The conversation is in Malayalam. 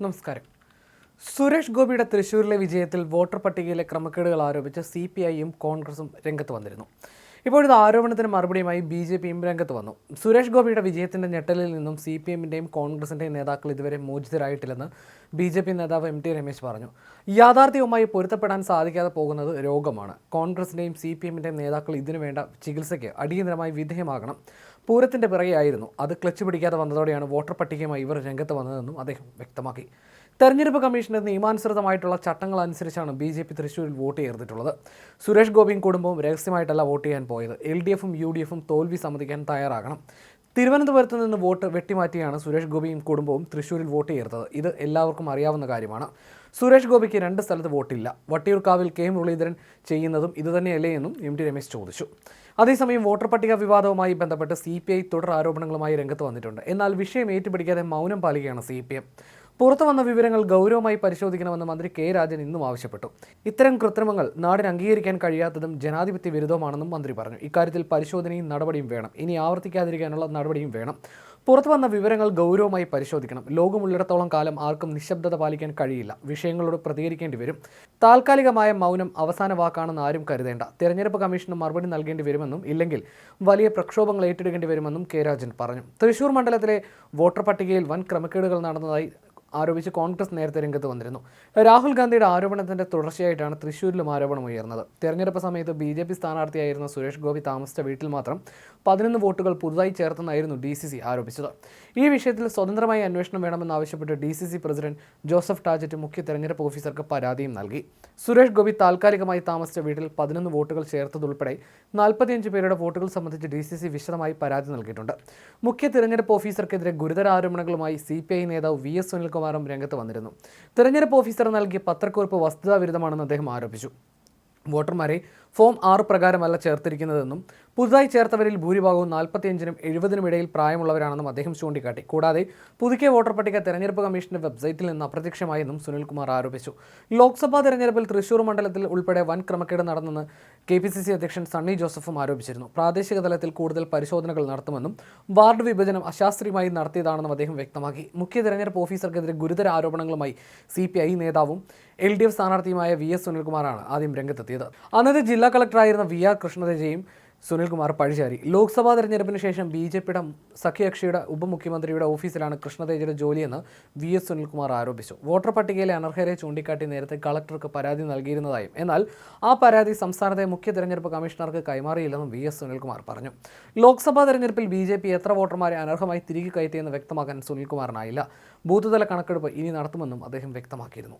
നമസ്കാരം. സുരേഷ് ഗോപിയുടെ തൃശൂരിലെ വിജയത്തിൽ വോട്ടർ പട്ടികയിലെ ക്രമക്കേടുകൾ ആരോപിച്ച് സി പി ഐയും കോൺഗ്രസും രംഗത്ത് വന്നിരുന്നു. ഇപ്പോഴത്തെ ആരോപണത്തിന് മറുപടിയുമായി ബി ജെ പിയും രംഗത്ത് വന്നു. സുരേഷ് ഗോപിയുടെ വിജയത്തിന്റെ ഞെട്ടലിൽ നിന്നും സി പി എമ്മിന്റെയും കോൺഗ്രസിന്റെയും നേതാക്കൾ ഇതുവരെ മോചിതരായിട്ടില്ലെന്ന് ബി ജെ പി നേതാവ് എം ടി രമേശ് പറഞ്ഞു. യാഥാർത്ഥ്യവുമായി പൊരുത്തപ്പെടാൻ സാധിക്കാതെ പോകുന്നത് രോഗമാണ്. കോൺഗ്രസിന്റെയും സി പി എമ്മിന്റെയും നേതാക്കൾ ഇതിനു വേണ്ട ചികിത്സയ്ക്ക് അടിയന്തരമായി വിധേയമാകണം. പൂരത്തിന്റെ പിറകെയായിരുന്നു അത് ക്ലച്ച് പിടിക്കാതെ വന്നതോടെയാണ് വോട്ടർ പട്ടികയുമായി ഇവർ രംഗത്ത് വന്നതെന്നും അദ്ദേഹം വ്യക്തമാക്കി. തെരഞ്ഞെടുപ്പ് കമ്മീഷന്റെ നിയമാനുസൃതമായിട്ടുള്ള ചട്ടങ്ങൾ അനുസരിച്ചാണ് ബി ജെ പി തൃശ്ശൂരിൽ വോട്ട് ചേർത്തിട്ടുള്ളത്. സുരേഷ് ഗോപിയും കുടുംബവും രഹസ്യമായിട്ടല്ല വോട്ട് ചെയ്യാൻ പോയത്. എൽ ഡി എഫും യു ഡി എഫും തോൽവി സമ്മതിക്കാൻ തയ്യാറാകണം. തിരുവനന്തപുരത്ത് നിന്ന് വോട്ട് വെട്ടിമാറ്റിയാണ് സുരേഷ് ഗോപിയും കുടുംബവും തൃശ്ശൂരിൽ വോട്ട് ചേർത്തത്. ഇത് എല്ലാവർക്കും അറിയാവുന്ന കാര്യമാണ്. സുരേഷ് ഗോപിക്ക് രണ്ട് സ്ഥലത്ത് വോട്ടില്ല. വട്ടിയൂർക്കാവിൽ കെ മുരളീധരൻ ചെയ്യുന്നതും ഇതുതന്നെയല്ലേ എന്നും എം ടി രമേശ് ചോദിച്ചു. അതേസമയം വോട്ടർ പട്ടിക വിവാദവുമായി ബന്ധപ്പെട്ട് സി പി ഐ തുടർ ആരോപണങ്ങളുമായി രംഗത്ത് വന്നിട്ടുണ്ട്. എന്നാൽ വിഷയം ഏറ്റുപിടിക്കാതെ മൗനം പാലിക്കുകയാണ് സി പി എം. പുറത്തു വന്ന വിവരങ്ങൾ ഗൗരവമായി പരിശോധിക്കണമെന്ന് മന്ത്രി കെ രാജൻ ഇന്നും ആവശ്യപ്പെട്ടു. ഇത്തരം കൃത്രിമങ്ങൾ നാടിന് അംഗീകരിക്കാൻ കഴിയാത്തതും ജനാധിപത്യ വിരുദ്ധമാണെന്നും മന്ത്രി പറഞ്ഞു. ഇക്കാര്യത്തിൽ പരിശോധനയും നടപടിയും വേണം. ഇനി ആവർത്തിക്കാതിരിക്കാനുള്ള നടപടിയും വേണം. പുറത്തു വന്ന വിവരങ്ങൾ ഗൗരവമായി പരിശോധിക്കണം. ലോകമുള്ളിടത്തോളം കാലം ആർക്കും നിശബ്ദത പാലിക്കാൻ കഴിയില്ല. വിഷയങ്ങളോട് പ്രതികരിക്കേണ്ടി വരും. താൽക്കാലികമായ മൗനം അവസാന വാക്കാണെന്ന് ആരും കരുതേണ്ട. തെരഞ്ഞെടുപ്പ് കമ്മീഷന് മറുപടി നൽകേണ്ടി വരുമെന്നും ഇല്ലെങ്കിൽ വലിയ പ്രക്ഷോഭങ്ങൾ ഏറ്റെടുക്കേണ്ടി വരുമെന്നും കെ രാജൻ പറഞ്ഞു. തൃശൂർ മണ്ഡലത്തിലെ വോട്ടർ പട്ടികയിൽ വൻ ക്രമക്കേടുകൾ നടന്നതായി ആരോപിച്ച് കോൺഗ്രസ് നേരത്തെ രംഗത്ത് വന്നിരുന്നു. രാഹുൽ ഗാന്ധിയുടെ ആരോപണത്തിന്റെ തുടർച്ചയായിട്ടാണ് തൃശൂരിലും ആരോപണം ഉയർന്നത്. തെരഞ്ഞെടുപ്പ് സമയത്ത് ബി ജെ പി സ്ഥാനാർത്ഥിയായിരുന്ന സുരേഷ് ഗോപി താമസിച്ച വീട്ടിൽ മാത്രം പതിനൊന്ന് വോട്ടുകൾ പുതുതായി ചേർത്തെന്നായിരുന്നു ഡി സി സി ആരോപിച്ചത്. ഈ വിഷയത്തിൽ സ്വതന്ത്രമായി അന്വേഷണം വേണമെന്നാവശ്യപ്പെട്ട് D C C president Joseph Tajet മുഖ്യ തെരഞ്ഞെടുപ്പ് ഓഫീസർക്ക് പരാതിയും നൽകി. സുരേഷ് ഗോപി താൽക്കാലികമായി താമസിച്ച വീട്ടിൽ പതിനൊന്ന് വോട്ടുകൾ ചേർത്തതുൾപ്പെടെ നാൽപ്പത്തിയഞ്ച് പേരുടെ വോട്ടുകൾ സംബന്ധിച്ച് ഡി സി സി വിശദമായി പരാതി നൽകിയിട്ടുണ്ട്. മുഖ്യ തെരഞ്ഞെടുപ്പ് ഓഫീസർക്കെതിരെ ഗുരുതര ആരോപണങ്ങളുമായി സി പി ഐ നേതാവ് വി എസ് സുനിൽകുമാറും രംഗത്ത് വന്നിരുന്നു. തെരഞ്ഞെടുപ്പ് ഓഫീസർ നൽകിയ പത്രക്കുറിപ്പ് വസ്തുതാവിരുദ്ധമാണെന്ന് അദ്ദേഹം ആരോപിച്ചു. വോട്ടർമാരെ ഫോം ആറ് പ്രകാരമല്ല ചേർത്തിരിക്കുന്നതെന്നും പുതുതായി ചേർത്തവരിൽ ഭൂരിഭാഗവും നാൽപ്പത്തിയഞ്ചിനും എഴുപതിനും ഇടയിൽ പ്രായമുള്ളവരാണെന്നും അദ്ദേഹം ചൂണ്ടിക്കാട്ടി. കൂടാതെ പുതുക്കിയ വോട്ടർ പട്ടിക തെരഞ്ഞെടുപ്പ് കമ്മീഷന്റെ വെബ്സൈറ്റിൽ നിന്ന് അപ്രത്യക്ഷമായെന്നും സുനിൽകുമാർ ആരോപിച്ചു. ലോക്സഭാ തെരഞ്ഞെടുപ്പിൽ തൃശൂർ മണ്ഡലത്തിൽ ഉൾപ്പെടെ വൻ ക്രമക്കേട് നടന്നെന്ന് കെ പി സി സി അധ്യക്ഷൻ സണ്ണി ജോസഫും ആരോപിച്ചിരുന്നു. പ്രാദേശിക തലത്തിൽ കൂടുതൽ പരിശോധനകൾ നടത്തുമെന്നും വാർഡ് വിഭജനം അശാസ്ത്രീയമായി നടത്തിയതാണെന്നും അദ്ദേഹം വ്യക്തമാക്കി. മുഖ്യ തെരഞ്ഞെടുപ്പ് ഓഫീസർക്കെതിരെ ഗുരുതര ആരോപണങ്ങളുമായി സി പി ഐ നേതാവും എൽ ഡി എഫ് സ്ഥാനാർത്ഥിയുമായ വി എസ് സുനിൽകുമാറാണ് ആദ്യം രംഗത്തെത്തിയത്. അന്നത്തെ ജില്ലാ കളക്ടറായിരുന്ന വി ആർ കൃഷ്ണതേജയും സുനിൽകുമാർ പഴിചാരി. ലോക്സഭാ തെരഞ്ഞെടുപ്പിന് ശേഷം ബി ജെ പിയുടെ സഖ്യകക്ഷിയുടെ ഉപമുഖ്യമന്ത്രിയുടെ ഓഫീസിലാണ് കൃഷ്ണതേജയുടെ ജോലിയെന്ന് വി എസ് സുനിൽകുമാർ ആരോപിച്ചു. വോട്ടർ പട്ടികയിലെ അനർഹരെ ചൂണ്ടിക്കാട്ടി നേരത്തെ കളക്ടർക്ക് പരാതി നൽകിയിരുന്നതായും. എന്നാൽ ആ പരാതി സംസ്ഥാനത്തെ മുഖ്യ തെരഞ്ഞെടുപ്പ് കമ്മീഷണർക്ക് കൈമാറിയില്ലെന്നും വി എസ് സുനിൽകുമാർ പറഞ്ഞു. ലോക്സഭാ തെരഞ്ഞെടുപ്പിൽ ബി ജെ പി എത്ര വോട്ടർമാരെ അനർഹമായി തിരികെ കയറ്റിയെന്ന് വ്യക്തമാക്കാൻ സുനിൽകുമാറിനായില്ല. ബൂത്തുതല കണക്കെടുപ്പ് ഇനി നടത്തുമെന്നും അദ്ദേഹം വ്യക്തമാക്കിയിരുന്നു.